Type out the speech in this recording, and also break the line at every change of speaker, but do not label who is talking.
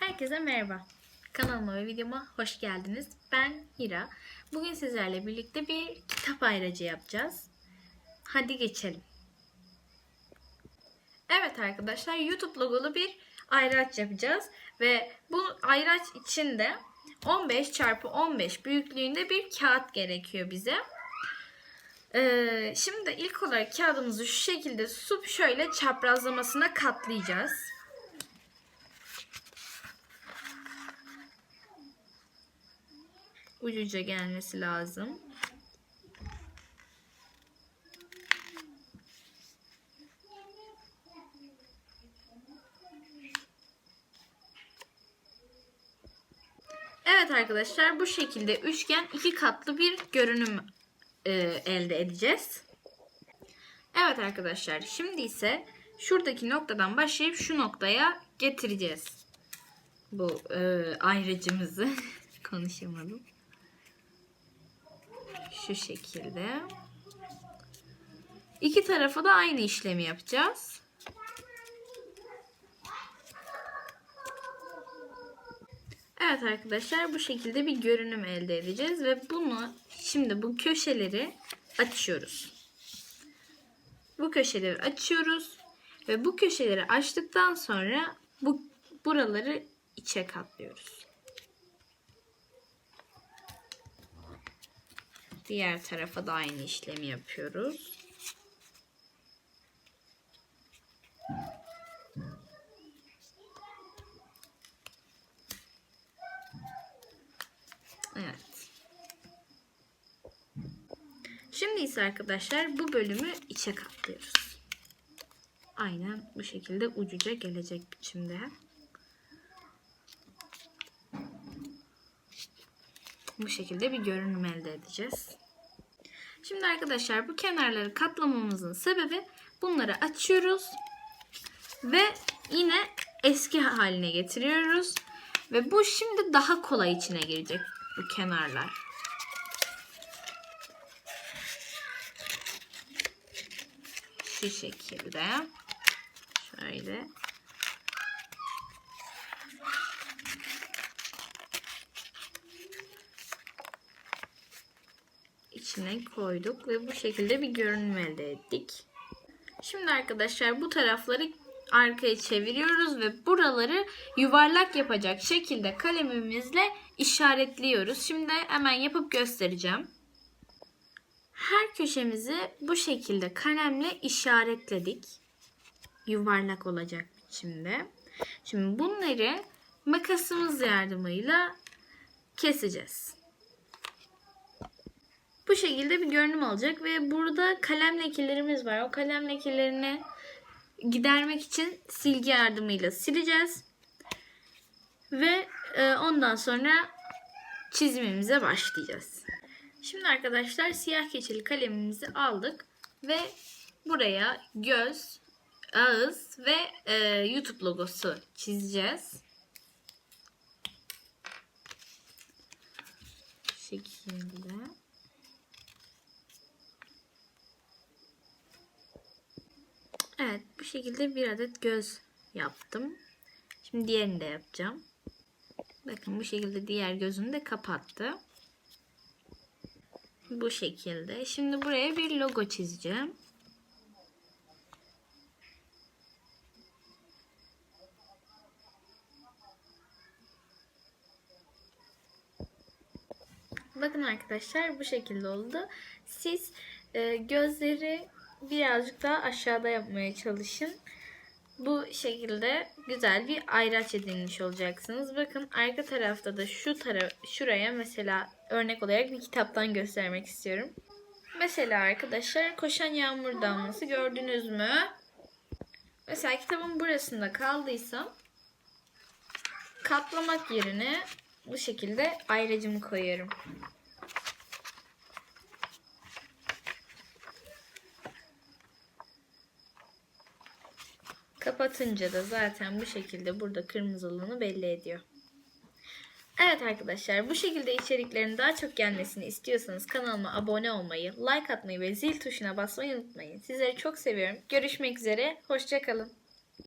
Herkese merhaba. Kanalıma ve videoma hoş geldiniz. Ben Hira. Bugün sizlerle birlikte bir kitap ayracı yapacağız. Hadi geçelim. Evet arkadaşlar YouTube logolu bir ayraç yapacağız. Ve bu ayraç içinde 15 çarpı 15 büyüklüğünde bir kağıt gerekiyor bize. Ee, şimdi ilk olarak kağıdımızı şu şekilde tutup şöyle çaprazlamasına katlayacağız. Ucuca gelmesi lazım. Evet arkadaşlar bu şekilde üçgen iki katlı bir görünüm e, elde edeceğiz. Evet arkadaşlar şimdi ise şuradaki noktadan başlayıp şu noktaya getireceğiz. Bu e, ayrıcımızı konuşamadım şu şekilde. İki tarafa da aynı işlemi yapacağız. Evet arkadaşlar bu şekilde bir görünüm elde edeceğiz ve bunu şimdi bu köşeleri açıyoruz. Bu köşeleri açıyoruz ve bu köşeleri açtıktan sonra bu buraları içe katlıyoruz. Diğer tarafa da aynı işlemi yapıyoruz. Evet. Şimdi ise arkadaşlar bu bölümü içe katlıyoruz. Aynen bu şekilde ucuca gelecek biçimde. Bu şekilde bir görünüm elde edeceğiz. Şimdi arkadaşlar bu kenarları katlamamızın sebebi bunları açıyoruz ve yine eski haline getiriyoruz. Ve bu şimdi daha kolay içine girecek bu kenarlar. Şu şekilde. Şöyle. İçine koyduk ve bu şekilde bir görünüm elde ettik. Şimdi arkadaşlar bu tarafları arkaya çeviriyoruz ve buraları yuvarlak yapacak şekilde kalemimizle işaretliyoruz. Şimdi hemen yapıp göstereceğim. Her köşemizi bu şekilde kalemle işaretledik. Yuvarlak olacak biçimde. Şimdi bunları makasımız yardımıyla keseceğiz. Bu şekilde bir görünüm alacak ve burada kalem lekelerimiz var. O kalem lekelerini gidermek için silgi yardımıyla sileceğiz. Ve e, ondan sonra çizimimize başlayacağız. Şimdi arkadaşlar siyah keçeli kalemimizi aldık ve buraya göz, ağız ve e, YouTube logosu çizeceğiz. Şekilde. Evet bu şekilde bir adet göz yaptım. Şimdi diğerini de yapacağım. Bakın bu şekilde diğer gözünü de kapattı. Bu şekilde. Şimdi buraya bir logo çizeceğim. Bakın arkadaşlar bu şekilde oldu. Siz e, gözleri birazcık daha aşağıda yapmaya çalışın. Bu şekilde güzel bir ayraç edinmiş olacaksınız. Bakın arka tarafta da şu taraf şuraya mesela örnek olarak bir kitaptan göstermek istiyorum. Mesela arkadaşlar koşan yağmur damlası gördünüz mü? Mesela kitabın burasında kaldıysam katlamak yerine bu şekilde ayracımı koyarım. Kapatınca da zaten bu şekilde burada kırmızılığını belli ediyor. Evet arkadaşlar bu şekilde içeriklerin daha çok gelmesini istiyorsanız kanalıma abone olmayı, like atmayı ve zil tuşuna basmayı unutmayın. Sizleri çok seviyorum. Görüşmek üzere. Hoşçakalın.